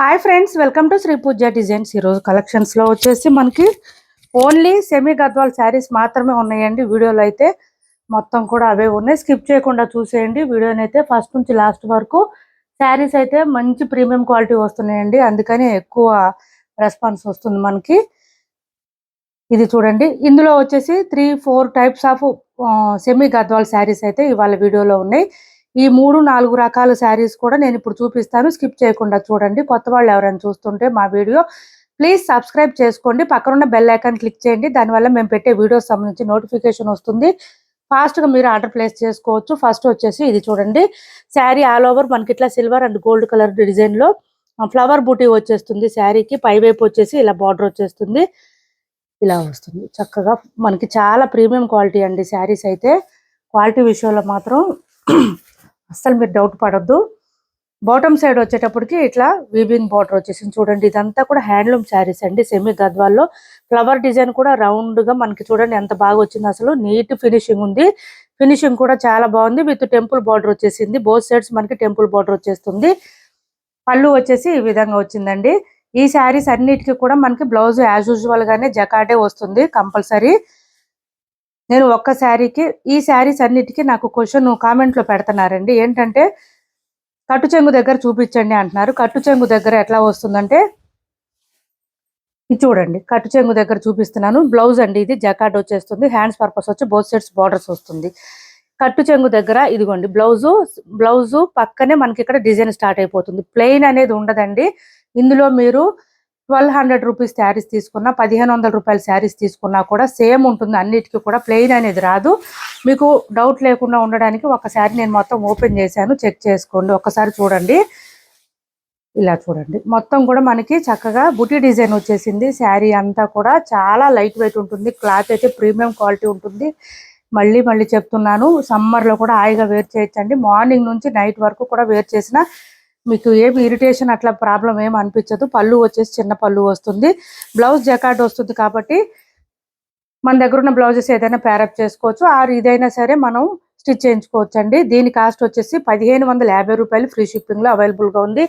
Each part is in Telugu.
Hi friends welcome to Shri Pooja designs ఈరోజు కలెక్షన్స్లో వచ్చేసి మనకి ఓన్లీ సెమీ గద్వాల్ శారీస్ మాత్రమే ఉన్నాయండి. వీడియోలో అయితే మొత్తం కూడా అవే ఉన్నాయి. స్కిప్ చేయకుండా చూసేయండి. వీడియోని అయితే ఫస్ట్ నుంచి లాస్ట్ వరకు శారీస్ అయితే మంచి ప్రీమియం క్వాలిటీ వస్తున్నాయండి. అందుకని ఎక్కువ రెస్పాన్స్ వస్తుంది మనకి. ఇది చూడండి. ఇందులో వచ్చేసి three four types of semi Gadwal saris అయితే ఇవాళ వీడియోలో ఉన్నాయి. ఈ మూడు నాలుగు రకాల శారీస్ కూడా నేను ఇప్పుడు చూపిస్తాను. స్కిప్ చేయకుండా చూడండి. కొత్త వాళ్ళు ఎవరైనా చూస్తుంటే మా వీడియో ప్లీజ్ సబ్స్క్రైబ్ చేసుకోండి. పక్కనున్న బెల్ ఐకాన్ క్లిక్ చేయండి. దానివల్ల మేము పెట్టే వీడియోస్ సంబంధించి నోటిఫికేషన్ వస్తుంది. ఫాస్ట్గా మీరు ఆర్డర్ ప్లేస్ చేసుకోవచ్చు. ఫస్ట్ వచ్చేసి ఇది చూడండి. శారీ ఆల్ ఓవర్ మనకి ఇట్లా సిల్వర్ అండ్ గోల్డ్ కలర్ డిజైన్లో ఫ్లవర్ బూటీ వచ్చేస్తుంది శారీకి. పై వైపు వచ్చేసి ఇలా బార్డర్ వచ్చేస్తుంది. ఇలా వస్తుంది. చక్కగా మనకి చాలా ప్రీమియం క్వాలిటీ అండి శారీస్ అయితే. క్వాలిటీ విషయంలో మాత్రం అస్సలు మీరు డౌట్ పడొద్దు. బాటమ్ సైడ్ వచ్చేటప్పటికి ఇట్లా వీబింగ్ బార్డర్ వచ్చేసింది చూడండి. ఇదంతా కూడా హ్యాండ్లూమ్ శారీస్ అండి సెమీ గద్వాల్లో. ఫ్లవర్ డిజైన్ కూడా రౌండ్గా మనకి చూడండి ఎంత బాగా వచ్చింది. అసలు నీట్ ఫినిషింగ్ ఉంది. ఫినిషింగ్ కూడా చాలా బాగుంది. విత్ టెంపుల్ బార్డర్ వచ్చేసింది. బోత్ సైడ్స్ మనకి టెంపుల్ బార్డర్ వచ్చేస్తుంది. పళ్ళు వచ్చేసి ఈ విధంగా వచ్చిందండి. ఈ శారీస్ అన్నిటికీ కూడా మనకి బ్లౌజ్ యాజ్ యూజువల్గానే జకాటే వస్తుంది కంపల్సరీ. నేను ఒక్క శారీకి ఈ శారీస్ అన్నిటికీ నాకు క్వశ్చన్ కామెంట్లో పెడుతున్నారండి. ఏంటంటే కట్టు చెంగు దగ్గర చూపించండి అంటున్నారు. కట్టు చెంగు దగ్గర ఎట్లా వస్తుందంటే ఇది చూడండి. కట్టు చెంగు దగ్గర చూపిస్తున్నాను. బ్లౌజ్ అండి ఇది. జకాట్ వచ్చేస్తుంది. హ్యాండ్స్ పర్పస్ వచ్చి బోత్ సైడ్స్ బార్డర్స్ వస్తుంది. కట్టు చెంగు దగ్గర ఇదిగోండి. బ్లౌజు బ్లౌజు పక్కనే మనకి ఇక్కడ డిజైన్ స్టార్ట్ అయిపోతుంది. ప్లెయిన్ అనేది ఉండదండి. ఇందులో మీరు ట్వెల్వ్ హండ్రెడ్ రూపీస్ శారీస్ తీసుకున్నా పదిహేను వందల రూపాయల శారీస్ తీసుకున్నా కూడా సేమ్ ఉంటుంది. అన్నిటికీ కూడా ప్లెయిన్ అనేది రాదు. మీకు డౌట్ లేకుండా ఉండడానికి ఒక శారీ నేను మొత్తం ఓపెన్ చేశాను. చెక్ చేసుకోండి. ఒకసారి చూడండి. ఇలా చూడండి. మొత్తం కూడా మనకి చక్కగా బుటీ డిజైన్ వచ్చేసింది. శారీ అంతా కూడా చాలా లైట్ వెయిట్ ఉంటుంది. క్లాత్ అయితే ప్రీమియం క్వాలిటీ ఉంటుంది. మళ్ళీ మళ్ళీ చెప్తున్నాను సమ్మర్లో కూడా హాయిగా వేర్ చేయొచ్చండి. మార్నింగ్ నుంచి నైట్ వరకు కూడా వేర్ చేసిన మీకు ఏమి ఇరిటేషన్ అట్లా ప్రాబ్లం ఏమి అనిపించదు. పళ్ళు వచ్చేసి చిన్న పళ్ళు వస్తుంది. బ్లౌజ్ జకాట్ వస్తుంది కాబట్టి మన దగ్గర ఉన్న బ్లౌజెస్ ఏదైనా ప్యారప్ చేసుకోవచ్చు. ఆరు ఇదైనా సరే మనం స్టిచ్ చేయించుకోవచ్చు అండి దీని కాస్ట్ వచ్చేసి పదిహేను వందల యాభై రూపాయలు ఫ్రీ షిప్పింగ్లో అవైలబుల్గా ఉంది.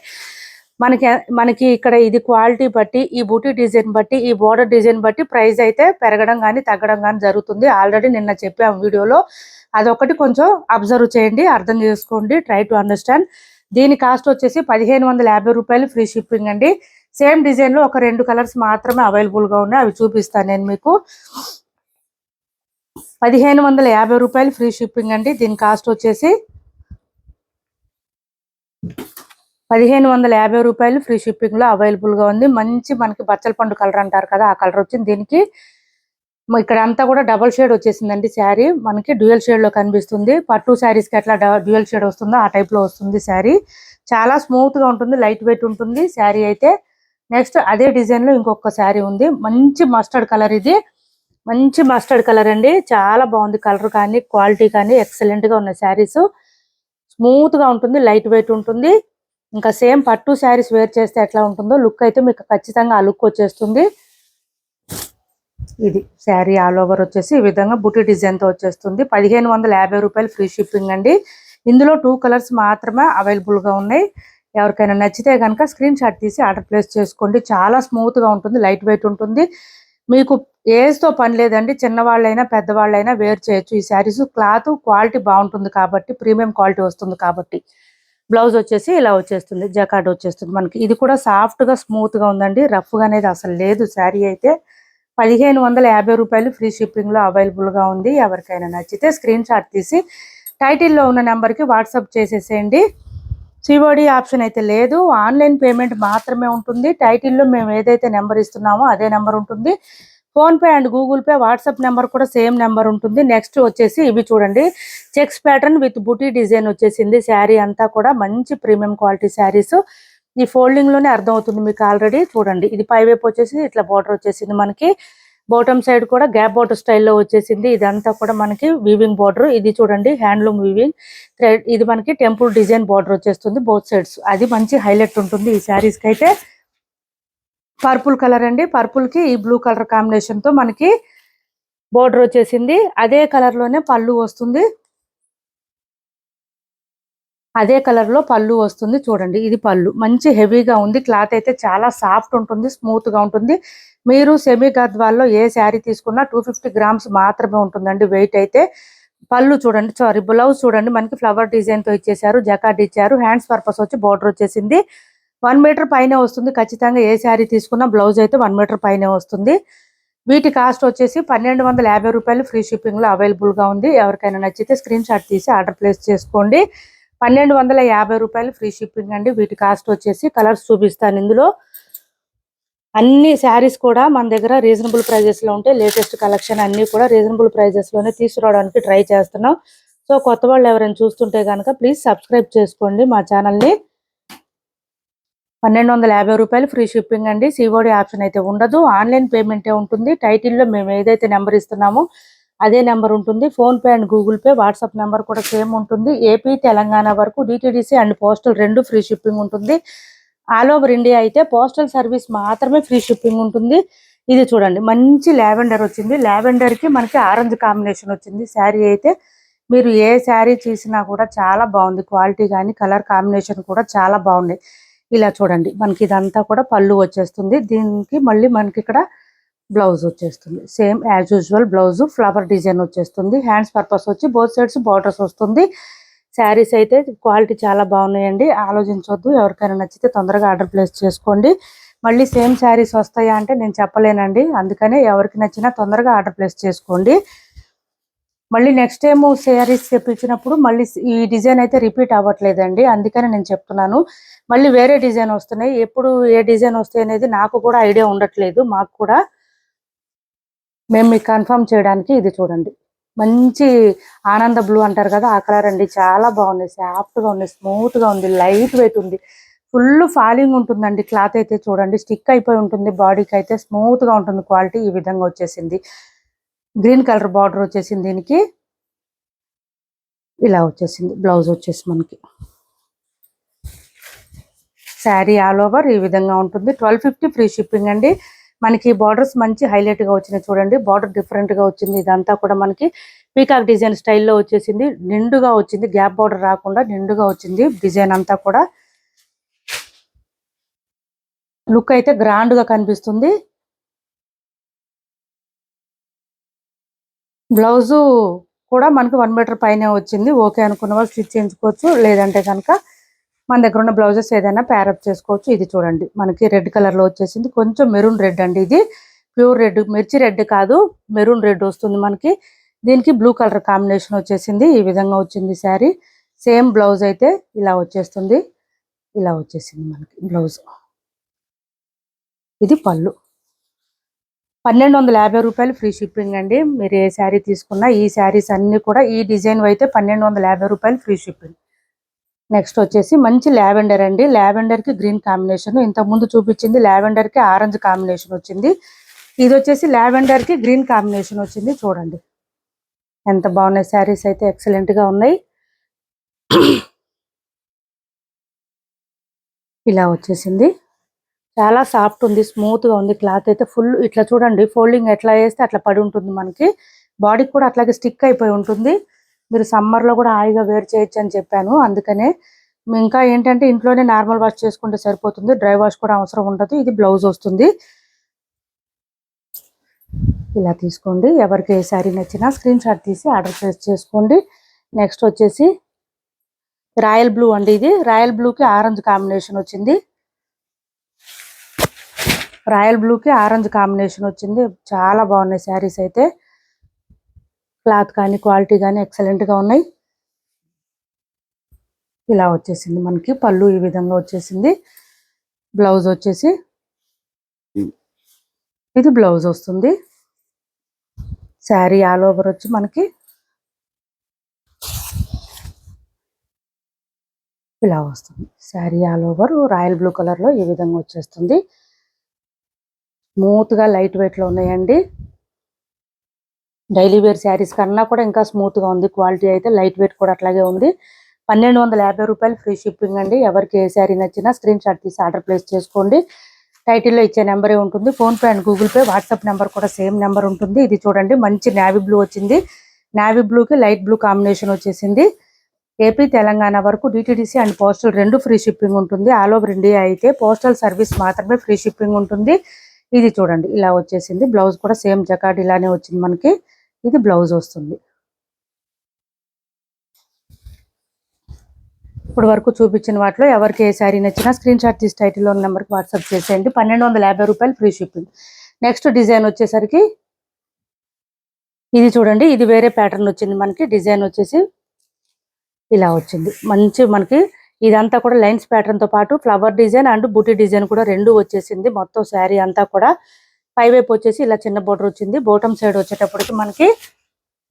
మనకి మనకి ఇక్కడ ఇది క్వాలిటీ బట్టి ఈ బూటీ డిజైన్ బట్టి ఈ బోర్డర్ డిజైన్ బట్టి ప్రైస్ అయితే పెరగడం కానీ తగ్గడం కానీ జరుగుతుంది. ఆల్రెడీ నిన్న చెప్పాము వీడియోలో. అదొకటి కొంచెం అబ్జర్వ్ చేయండి అర్థం చేసుకోండి ట్రై టు అండర్స్టాండ్ దీని కాస్ట్ వచ్చేసి పదిహేను వందల యాభై రూపాయలు ఫ్రీ షిప్పింగ్ అండి. సేమ్ డిజైన్లో ఒక రెండు కలర్స్ మాత్రమే అవైలబుల్గా ఉన్నాయి. అవి చూపిస్తాను నేను మీకు. పదిహేను వందల యాభై రూపాయలు ఫ్రీ షిప్పింగ్ అండి. దీని కాస్ట్ వచ్చేసి పదిహేను వందల యాభై రూపాయలు ఫ్రీ షిప్పింగ్లో అవైలబుల్గా ఉంది. మంచి మనకి బచ్చల పండు కలర్ అంటారు కదా ఆ కలర్ వచ్చింది దీనికి. ఇక్కడ అంతా కూడా డబల్ షేడ్ వచ్చేసిందండి శారీ. మనకి డ్యూయల్ షేడ్లో కనిపిస్తుంది. పట్టు శారీస్కి ఎట్లా డ్యూయల్ షేడ్ వస్తుందో ఆ టైప్లో వస్తుంది శారీ. చాలా స్మూత్గా ఉంటుంది లైట్ వెయిట్ ఉంటుంది శారీ అయితే. నెక్స్ట్ అదే డిజైన్లో ఇంకొక శారీ ఉంది. మంచి మస్టర్డ్ కలర్ ఇది. మంచి మస్టర్డ్ కలర్ అండి. చాలా బాగుంది కలర్ కానీ క్వాలిటీ కానీ ఎక్సలెంట్గా ఉన్న శారీస్. స్మూత్గా ఉంటుంది లైట్ వెయిట్ ఉంటుంది. ఇంకా సేమ్ పట్టు శారీస్ వేర్ చేస్తే ఎట్లా ఉంటుందో లుక్ అయితే మీకు ఖచ్చితంగా ఆ లుక్ వచ్చేస్తుంది. ఇది శారీ ఆల్ ఓవర్ వచ్చేసి ఈ విధంగా బుట్టి డిజైన్తో వచ్చేస్తుంది. పదిహేను వందల యాభై రూపాయలు ఫ్రీ షిప్పింగ్ అండి. ఇందులో టూ కలర్స్ మాత్రమే అవైలబుల్గా ఉన్నాయి. ఎవరికైనా నచ్చితే కనుక స్క్రీన్ షాట్ తీసి ఆర్డర్ ప్లేస్ చేసుకోండి. చాలా స్మూత్గా ఉంటుంది లైట్ వెయిట్ ఉంటుంది. మీకు ఏజ్తో పని లేదండి. చిన్నవాళ్ళైనా పెద్దవాళ్ళైనా వేర్ చేయొచ్చు. ఈ శారీస్ క్లాత్ క్వాలిటీ బాగుంటుంది కాబట్టి ప్రీమియం క్వాలిటీ వస్తుంది కాబట్టి. బ్లౌజ్ వచ్చేసి ఇలా వచ్చేస్తుంది జకాట్ వచ్చేస్తుంది మనకి. ఇది కూడా సాఫ్ట్గా స్మూత్గా ఉందండి. రఫ్గా అనేది అసలు లేదు శారీ అయితే. పదిహేను వందల యాభై రూపాయలు ఫ్రీ షిప్పింగ్లో అవైలబుల్గా ఉంది. ఎవరికైనా నచ్చితే స్క్రీన్ షాట్ తీసి టైటిల్లో ఉన్న నెంబర్కి వాట్సాప్ చేసేసేయండి. సిఓడి ఆప్షన్ అయితే లేదు. ఆన్లైన్ పేమెంట్ మాత్రమే ఉంటుంది. టైటిల్లో మేము ఏదైతే నెంబర్ ఇస్తున్నామో అదే నెంబర్ ఉంటుంది. PhonePe and Google Pay WhatsApp number కూడా సేమ్ నెంబర్ ఉంటుంది. నెక్స్ట్ వచ్చేసి ఇవి చూడండి. Checks pattern with buti design వచ్చేసింది. శారీ అంతా కూడా మంచి ప్రీమియం క్వాలిటీ శారీస్. ఈ ఫోల్డింగ్లోనే అర్థమవుతుంది మీకు ఆల్రెడీ. చూడండి ఇది పైవైపు వచ్చేసి ఇట్లా బార్డర్ వచ్చేసింది మనకి. బాటమ్ సైడ్ కూడా గ్యాప్ బార్డర్ స్టైల్లో వచ్చేసింది. ఇదంతా కూడా మనకి వీవింగ్ బార్డర్ ఇది చూడండి హ్యాండ్లూమ్ వీవింగ్ థ్రెడ్ ఇది మనకి టెంపుల్ డిజైన్ బార్డర్ వచ్చేస్తుంది బోత్ సైడ్స్ అది మంచి హైలైట్ ఉంటుంది ఈ శారీస్కి అయితే. పర్పుల్ కలర్ అండి. పర్పుల్కి ఈ బ్లూ కలర్ కాంబినేషన్తో మనకి బోర్డర్ వచ్చేసింది. అదే కలర్లోనే పళ్ళు వస్తుంది. అదే కలర్లో పళ్ళు వస్తుంది చూడండి. ఇది పళ్ళు. మంచి హెవీగా ఉంది. క్లాత్ అయితే చాలా సాఫ్ట్ ఉంటుంది స్మూత్గా ఉంటుంది. మీరు సెమీ గద్వాల్లో ఏ శారీ తీసుకున్నా టూ ఫిఫ్టీ గ్రామ్స్ మాత్రమే ఉంటుందండి వెయిట్ అయితే. పళ్ళు చూడండి. సారీ బ్లౌజ్ చూడండి. మనకి ఫ్లవర్ డిజైన్తో ఇచ్చేసారు జకాట్ ఇచ్చారు హ్యాండ్స్ పర్పస్ వచ్చి బార్డర్ వచ్చేసింది. వన్ మీటర్ పైన వస్తుంది. ఖచ్చితంగా ఏ శారీ తీసుకున్నా బ్లౌజ్ అయితే వన్ మీటర్ పైన వస్తుంది. వీటి కాస్ట్ వచ్చేసి పన్నెండు వందల యాభై రూపాయలు ఫ్రీ షిప్పింగ్లో అవైలబుల్గా ఉంది. ఎవరికైనా నచ్చితే స్క్రీన్ షాట్ తీసి ఆర్డర్ ప్లేస్ చేసుకోండి. పన్నెండు వందల యాభై రూపాయలు ఫ్రీ షిప్పింగ్ అండి. వీటి కాస్ట్ వచ్చేసి కలర్స్ చూపిస్తాను ఇందులో. అన్ని శారీస్ కూడా మన దగ్గర రీజనబుల్ ప్రైజెస్లో ఉంటే ఉంటాయి. లేటెస్ట్ కలెక్షన్ అన్నీ కూడా రీజనబుల్ ప్రైజెస్లోనే తీసుకురావడానికి ట్రై చేస్తున్నాం. సో కొత్త వాళ్ళు ఎవరైనా చూస్తుంటే కనుక ప్లీజ్ సబ్స్క్రైబ్ చేసుకోండి మా ఛానల్ని. పన్నెండు వందల యాభై రూపాయలు ఫ్రీ షిప్పింగ్ అండి. సిఓడి ఆప్షన్ అయితే ఉండదు. ఆన్లైన్ పేమెంటే ఉంటుంది. టైటిల్లో మేము ఏదైతే నెంబర్ ఇస్తున్నామో అదే నెంబర్ ఉంటుంది. PhonePe and Google Pay WhatsApp number కూడా సేమ్ ఉంటుంది. ఏపీ తెలంగాణ వరకు D T D C and postal రెండు ఫ్రీ షిప్పింగ్ ఉంటుంది. ఆల్ ఓవర్ ఇండియా అయితే పోస్టల్ సర్వీస్ మాత్రమే ఫ్రీ షిప్పింగ్ ఉంటుంది. ఇది చూడండి మంచి లావెండర్ వచ్చింది. లావెండర్కి మనకి ఆరెంజ్ కాంబినేషన్ వచ్చింది. శారీ అయితే మీరు ఏ శారీ చూసినా కూడా చాలా బాగుంది. క్వాలిటీ కానీ కలర్ కాంబినేషన్ కూడా చాలా బాగుంది ఇలా చూడండి మనకి ఇదంతా కూడా పళ్ళు వచ్చేస్తుంది. దీనికి మళ్ళీ మనకి ఇక్కడ బ్లౌజ్ వచ్చేస్తుంది. Same as usual blouse flower design వచ్చేస్తుంది. హ్యాండ్స్ పర్పస్ వచ్చి బోత్ సైడ్స్ బార్డర్స్ వస్తుంది. శారీస్ అయితే క్వాలిటీ చాలా బాగున్నాయండి. ఆలోచించవద్దు ఎవరికైనా నచ్చితే తొందరగా ఆర్డర్ ప్లేస్ చేసుకోండి. మళ్ళీ సేమ్ శారీస్ వస్తాయా అంటే నేను చెప్పలేనండి. అందుకనే ఎవరికి నచ్చినా తొందరగా ఆర్డర్ ప్లేస్ చేసుకోండి. మళ్ళీ నెక్స్ట్ టైం శారీస్ తెప్పించినప్పుడు మళ్ళీ ఈ డిజైన్ అయితే రిపీట్ అవ్వట్లేదండి. అందుకని నేను చెప్తున్నాను. మళ్ళీ వేరే డిజైన్ వస్తున్నాయి. ఎప్పుడు ఏ డిజైన్ వస్తాయి అనేది నాకు కూడా ఐడియా ఉండట్లేదు. మాకు కూడా మేము మీకు కన్ఫర్మ్ చేయడానికి ఇది చూడండి. మంచి ఆనంద బ్లూ అంటారు కదా ఆ కలర్ అండి. చాలా బాగుంది. సాఫ్ట్గా ఉంది స్మూత్గా ఉంది లైట్ వెయిట్ ఉంది. ఫుల్ ఫాలింగ్ ఉంటుందండి క్లాత్ అయితే చూడండి. స్టిక్ అయిపోయి ఉంటుంది బాడీకి అయితే స్మూత్గా ఉంటుంది క్వాలిటీ ఈ విధంగా వచ్చేసింది. గ్రీన్ కలర్ బార్డర్ వచ్చేసింది దీనికి. ఇలా వచ్చేసింది బ్లౌజ్ వచ్చేసి మనకి. శారీ ఆల్ ఓవర్ ఈ విధంగా ఉంటుంది. ట్వెల్వ్ ఫిఫ్టీ ఫ్రీ షిప్పింగ్ అండి. మనకి బార్డర్స్ మంచి హైలైట్గా వచ్చినాయి చూడండి. బార్డర్ డిఫరెంట్గా వచ్చింది. ఇదంతా కూడా మనకి పీకాక్ డిజైన్ స్టైల్లో వచ్చేసింది. నిండుగా వచ్చింది. గ్యాప్ బార్డర్ రాకుండా నిండుగా వచ్చింది డిజైన్ అంతా కూడా. లుక్ అయితే గ్రాండ్గా కనిపిస్తుంది. బ్లౌజు కూడా మనకి వన్ మీటర్ పైనే వచ్చింది. ఓకే అనుకున్న వాళ్ళు స్టిచ్ చేయించుకోవచ్చు. లేదంటే కనుక మన దగ్గర ఉన్న బ్లౌజెస్ ఏదైనా ప్యారప్ చేసుకోవచ్చు. ఇది చూడండి. మనకి రెడ్ కలర్లో వచ్చేసింది. కొంచెం మెరూన్ రెడ్ అండి ఇది. ప్యూర్ రెడ్ మిర్చి రెడ్ కాదు. మెరూన్ రెడ్ వస్తుంది మనకి. దీనికి బ్లూ కలర్ కాంబినేషన్ వచ్చేసింది. ఈ విధంగా వచ్చింది శారీ. సేమ్ బ్లౌజ్ అయితే ఇలా వచ్చేస్తుంది. ఇలా వచ్చేసింది మనకి బ్లౌజ్ ఇది పళ్ళు. పన్నెండు వందల యాభై రూపాయలు ఫ్రీ షిప్పింగ్ అండి. మీరు ఏ శారీ తీసుకున్నా ఈ శారీస్ అన్ని కూడా ఈ డిజైన్ అయితే పన్నెండు వందల యాభై రూపాయలు ఫ్రీ షిప్పింగ్ నెక్స్ట్ వచ్చేసి మంచి లావెండర్ అండి. లావెండర్కి గ్రీన్ కాంబినేషన్. ఇంతకు ముందు చూపించింది లావెండర్కి ఆరెంజ్ కాంబినేషన్ వచ్చింది. ఇది వచ్చేసి లావెండర్కి గ్రీన్ కాంబినేషన్ వచ్చింది. చూడండి. ఎంత బాగున్నాయి శారీస్ అయితే. ఎక్సలెంట్గా ఉన్నాయి. ఇలా వచ్చేసింది. చాలా సాఫ్ట్ ఉంది. స్మూత్గా ఉంది. క్లాత్ అయితే ఫుల్ ఇట్లా చూడండి. ఫోల్డింగ్ ఎట్లా వేస్తే అట్లా పడి ఉంటుంది మనకి. బాడీకి కూడా అట్లాగే స్టిక్ అయిపోయి ఉంటుంది. మీరు సమ్మర్లో కూడా హాయిగా వేర్ చేయొచ్చు అని చెప్పాను. అందుకనే ఇంకా ఏంటంటే ఇంట్లోనే నార్మల్ వాష్ చేసుకుంటే సరిపోతుంది. డ్రై వాష్ కూడా అవసరం ఉండదు. ఇది బ్లౌజ్ వస్తుంది. ఇలా తీసుకోండి. ఎవరికి ఏ శారీ నచ్చినా స్క్రీన్ షాట్ తీసి ఆర్డర్ చేసి చేసుకోండి. నెక్స్ట్ వచ్చేసి రాయల్ బ్లూ అండి ఇది. రాయల్ బ్లూకి ఆరెంజ్ కాంబినేషన్ వచ్చింది. రాయల్ బ్లూకి ఆరెంజ్ కాంబినేషన్ వచ్చింది. చాలా బాగున్నాయి శారీస్ అయితే. క్లాత్ కానీ క్వాలిటీ కానీ ఎక్సలెంట్గా ఉన్నాయి. ఇలా వచ్చేసింది మనకి. పళ్ళు ఈ విధంగా వచ్చేసింది. బ్లౌజ్ వచ్చేసి ఇది బ్లౌజ్ వస్తుంది. శారీ ఆల్ ఓవర్ వచ్చి మనకి ఇలా వస్తుంది. Sari all over royal blue కలర్లో ఈ విధంగా వచ్చేస్తుంది. స్మూత్గా లైట్ వెయిట్లో ఉన్నాయండి. డైలీ వేర్ శారీస్ కన్నా కూడా ఇంకా స్మూత్గా ఉంది. క్వాలిటీ అయితే లైట్ వెయిట్ కూడా అట్లాగే ఉంది. పన్నెండు వందల యాభై రూపాయలు ఫ్రీ షిప్పింగ్ అండి. ఎవరికి ఏ శారీ నచ్చినా స్క్రీన్ షాట్ తీసి ఆర్డర్ ప్లేస్ చేసుకోండి. టైటిల్లో ఇచ్చే నెంబరే ఉంటుంది. PhonePe and Google Pay WhatsApp number కూడా సేమ్ నెంబర్ ఉంటుంది. ఇది చూడండి మంచి నావీ బ్లూ వచ్చింది. నావీ బ్లూకి లైట్ బ్లూ కాంబినేషన్ వచ్చేసింది. ఏపీ తెలంగాణ వరకు డిటిడిసి అండ్ పోస్టల్ రెండు ఫ్రీ షిప్పింగ్ ఉంటుంది. ఆల్ ఓవర్ ఇండియా అయితే పోస్టల్ సర్వీస్ మాత్రమే ఫ్రీ షిప్పింగ్ ఉంటుంది. ఇది చూడండి ఇలా వచ్చేసింది. బ్లౌజ్ కూడా సేమ్ జకాడ్ ఇలానే వచ్చింది మనకి. ఇది బ్లౌజ్ వస్తుంది. ఇప్పుడు వరకు చూపించిన వాటిలో ఎవరికి ఏ శారీ నచ్చినా స్క్రీన్ షాట్ తీసి టైటిల్లో ఉన్న నెంబర్కి వాట్సాప్ చేసేయండి. పన్నెండు వందల యాభై రూపాయలు ఫ్రీ షిప్పింగ్. నెక్స్ట్ డిజైన్ వచ్చేసరికి ఇది చూడండి ఇది వేరే ప్యాటర్న్ వచ్చింది మనకి. డిజైన్ వచ్చేసి ఇలా వచ్చింది. మంచి మనకి ఇదంతా కూడా లైన్స్ ప్యాటర్న్తో పాటు ఫ్లవర్ డిజైన్ అండ్ బూటీ డిజైన్ కూడా రెండు వచ్చేసింది. మొత్తం శారీ అంతా కూడా పైవైపు వచ్చేసి ఇలా చిన్న బోర్డర్ వచ్చింది. బోటం సైడ్ వచ్చేటప్పటికి మనకి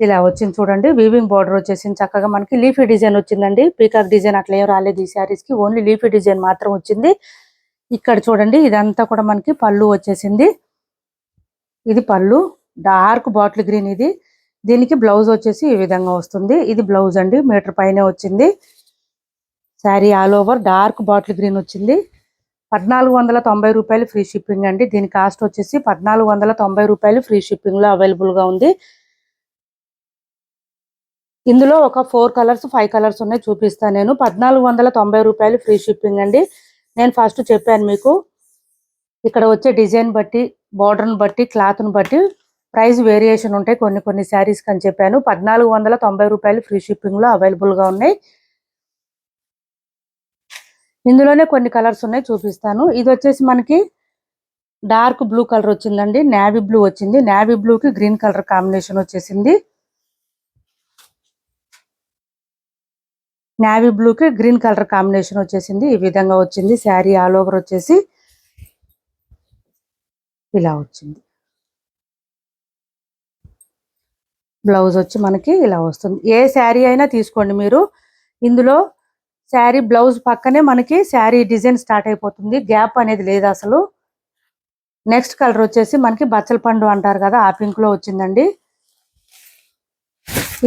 ఇలా వచ్చింది చూడండి. వీవింగ్ బార్డర్ వచ్చేసింది. చక్కగా మనకి లీఫీ డిజైన్ వచ్చిందండి. పీకాక్ డిజైన్ అట్లా ఏం రాలేదు ఈ శారీస్కి. ఓన్లీ లీఫీ డిజైన్ మాత్రం వచ్చింది. ఇక్కడ చూడండి ఇదంతా కూడా మనకి పళ్ళు వచ్చేసింది. ఇది పళ్ళు. డార్క్ బాటిల్ గ్రీన్ ఇది. దీనికి బ్లౌజ్ వచ్చేసి ఈ విధంగా వస్తుంది. ఇది బ్లౌజ్ అండి. మీటర్ పైనే వచ్చింది. Sari all over dark bottle green వచ్చింది. పద్నాలుగు వందల తొంభై రూపాయలు ఫ్రీ షిప్పింగ్ అండి. దీని కాస్ట్ వచ్చేసి పద్నాలుగు వందల తొంభై రూపాయలు ఫ్రీ షిప్పింగ్లో అవైలబుల్గా ఉంది. ఇందులో ఒక ఫోర్ కలర్స్ ఫైవ్ కలర్స్ ఉన్నాయి చూపిస్తాను నేను. పద్నాలుగు వందల తొంభై రూపాయలు ఫ్రీ షిప్పింగ్ అండి. నేను ఫస్ట్ చెప్పాను మీకు ఇక్కడ వచ్చే డిజైన్ బట్టి బార్డర్ని బట్టి క్లాత్ని బట్టి ప్రైస్ వేరియేషన్ ఉంటాయి కొన్ని కొన్ని శారీస్ అని చెప్పాను. పద్నాలుగు వందల తొంభై రూపాయలు ఫ్రీ షిప్పింగ్లో అవైలబుల్గా ఉన్నాయి. ఇందులోనే కొన్ని కలర్స్ ఉన్నాయి చూపిస్తాను. ఇది వచ్చేసి మనకి డార్క్ బ్లూ కలర్ వచ్చిందండి నావీ బ్లూ వచ్చింది. నావీ బ్లూకి గ్రీన్ కలర్ కాంబినేషన్ వచ్చేసింది. నావీ బ్లూకి గ్రీన్ కలర్ కాంబినేషన్ వచ్చేసింది. ఈ విధంగా వచ్చింది. శారీ ఆల్ ఓవర్ వచ్చేసి ఇలా వచ్చింది. బ్లౌజ్ వచ్చి మనకి ఇలా వస్తుంది. ఏ శారీ అయినా తీసుకోండి మీరు. ఇందులో శారీ బ్లౌజ్ పక్కనే మనకి శారీ డిజైన్ స్టార్ట్ అయిపోతుంది. గ్యాప్ అనేది లేదు అసలు. నెక్స్ట్ కలర్ వచ్చేసి మనకి బచ్చల పండు అంటారు కదా ఆ పింక్లో వచ్చిందండి.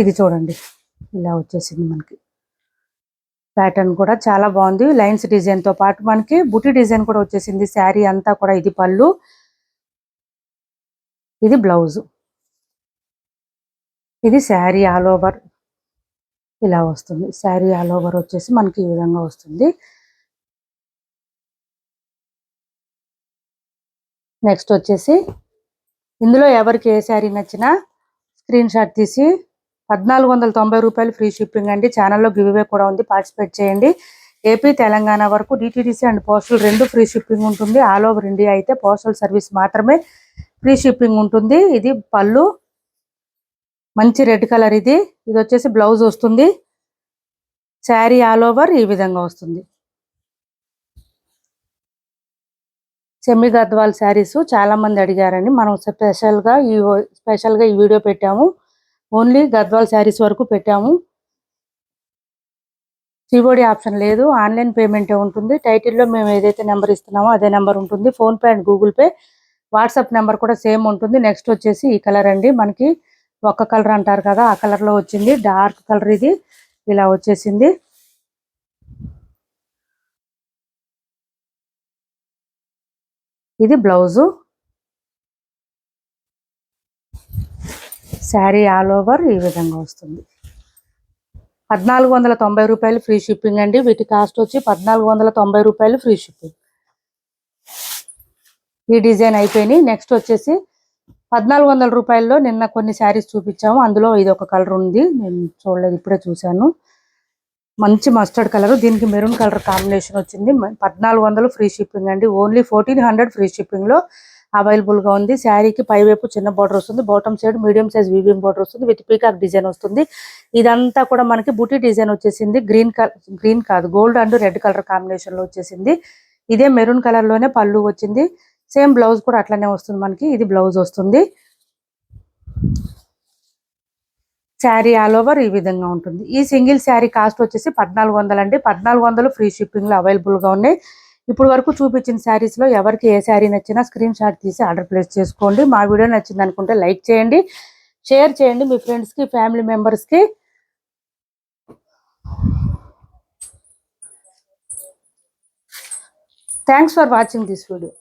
ఇది చూడండి. ఇలా వచ్చేసింది మనకి. ప్యాటర్న్ కూడా చాలా బాగుంది. లైన్స్ డిజైన్తో పాటు మనకి బుటీ డిజైన్ కూడా వచ్చేసింది. శారీ అంతా కూడా ఇది పళ్ళు. ఇది బ్లౌజ్. ఇది శారీ ఆల్ ఓవర్. ఇలా వస్తుంది. శారీ ఆల్ ఓవర్ వచ్చేసి మనకి ఈ విధంగా వస్తుంది. నెక్స్ట్ వచ్చేసి ఇందులో ఎవరికి ఏ శారీ నచ్చినా స్క్రీన్ షాట్ తీసి పద్నాలుగు వందల తొంభై రూపాయలు ఫ్రీ షిప్పింగ్ అండి. ఛానల్లో గివ్వే కూడా ఉంది. పార్టిసిపేట్ చేయండి. ఏపీ తెలంగాణ వరకు డిటీడీసీ అండ్ పోస్టల్ రెండు ఫ్రీ షిప్పింగ్ ఉంటుంది. ఆల్ ఓవర్ ఇండియా అయితే పోస్టల్ సర్వీస్ మాత్రమే ఫ్రీ షిప్పింగ్ ఉంటుంది. ఇది పళ్ళు మంచి రెడ్ కలర్ ఇది. ఇది వచ్చేసి బ్లౌజ్ వస్తుంది. శారీ ఆల్ ఓవర్ ఈ విధంగా వస్తుంది. చెమ్మి గద్వాల్ శారీస్ చాలా మంది అడిగారని. మనం స్పెషల్గా ఈ స్పెషల్గా ఈ వీడియో పెట్టాము. ఓన్లీ గద్వాల్ శారీస్ వరకు పెట్టాము. సిఓడి ఆప్షన్ లేదు. ఆన్లైన్ పేమెంటే ఉంటుంది. టైటిల్లో మేము ఏదైతే నెంబర్ ఇస్తున్నామో అదే నెంబర్ ఉంటుంది. PhonePe and Google Pay. WhatsApp number కూడా సేమ్ ఉంటుంది. నెక్స్ట్ వచ్చేసి ఈ కలర్ అండి. మనకి ఒక్క కలర్ అంటారు కదా ఆ కలర్లో వచ్చింది. డార్క్ కలర్ ఇది. ఇలా వచ్చేసింది. ఇది బ్లౌజు. శారీ ఆల్ ఓవర్ ఈ విధంగా వస్తుంది. పద్నాలుగు వందల తొంభై రూపాయలు ఫ్రీ షిప్పింగ్ అండి. వీటి కాస్ట్ వచ్చి పద్నాలుగు వందల తొంభై రూపాయలు ఫ్రీ షిప్పింగ్. ఈ డిజైన్ అయిపోయినాయి. నెక్స్ట్ వచ్చేసి పద్నాలుగు వందల రూపాయల్లో నిన్న కొన్ని శారీస్ చూపించాము. అందులో ఇది ఒక కలర్ ఉంది. నేను చూడలేదు ఇప్పుడే చూశాను. మంచి మస్టర్డ్ కలర్. దీనికి మెరూన్ కలర్ కాంబినేషన్ వచ్చింది. పద్నాలుగు వందలు ఫ్రీ షిప్పింగ్ అండి. ఓన్లీ ఫోర్టీన్ హండ్రెడ్ ఫ్రీ షిప్పింగ్లో లో అవైలబుల్గా ఉంది. శారీకి పైవైపు చిన్న బార్డర్ వస్తుంది. Bottom side medium size weaving border వస్తుంది. విత్ పీకాక్ డిజైన్ వస్తుంది. ఇదంతా కూడా మనకి బుటీ డిజైన్ వచ్చేసింది. గ్రీన్ కలర్ గ్రీన్ కాదు గోల్డ్ అండ్ రెడ్ కలర్ కాంబినేషన్లో వచ్చేసింది. ఇదే మెరూన్ కలర్లోనే పళ్ళు వచ్చింది. సేమ్ బ్లౌజ్ కూడా అట్లనే వస్తుంది మనకి ఇది బ్లౌజ్ వస్తుంది. శారీ ఆల్ ఓవర్ ఈ విధంగా ఉంటుంది. ఈ సింగిల్ శారీ కాస్ట్ వచ్చేసి పద్నాలుగు వందలు అండి. పద్నాలుగు వందలు ఫ్రీ షిప్పింగ్లో అవైలబుల్గా ఉన్నాయి. ఇప్పుడు వరకు చూపించిన శారీస్లో ఎవరికి ఏ శారీ నచ్చినా స్క్రీన్ షాట్ తీసి ఆర్డర్ ప్లేస్ చేసుకోండి. మా వీడియో నచ్చింది అనుకుంటే లైక్ చేయండి షేర్ చేయండి మీ ఫ్రెండ్స్కి ఫ్యామిలీ మెంబర్స్కి thanks for watching this video.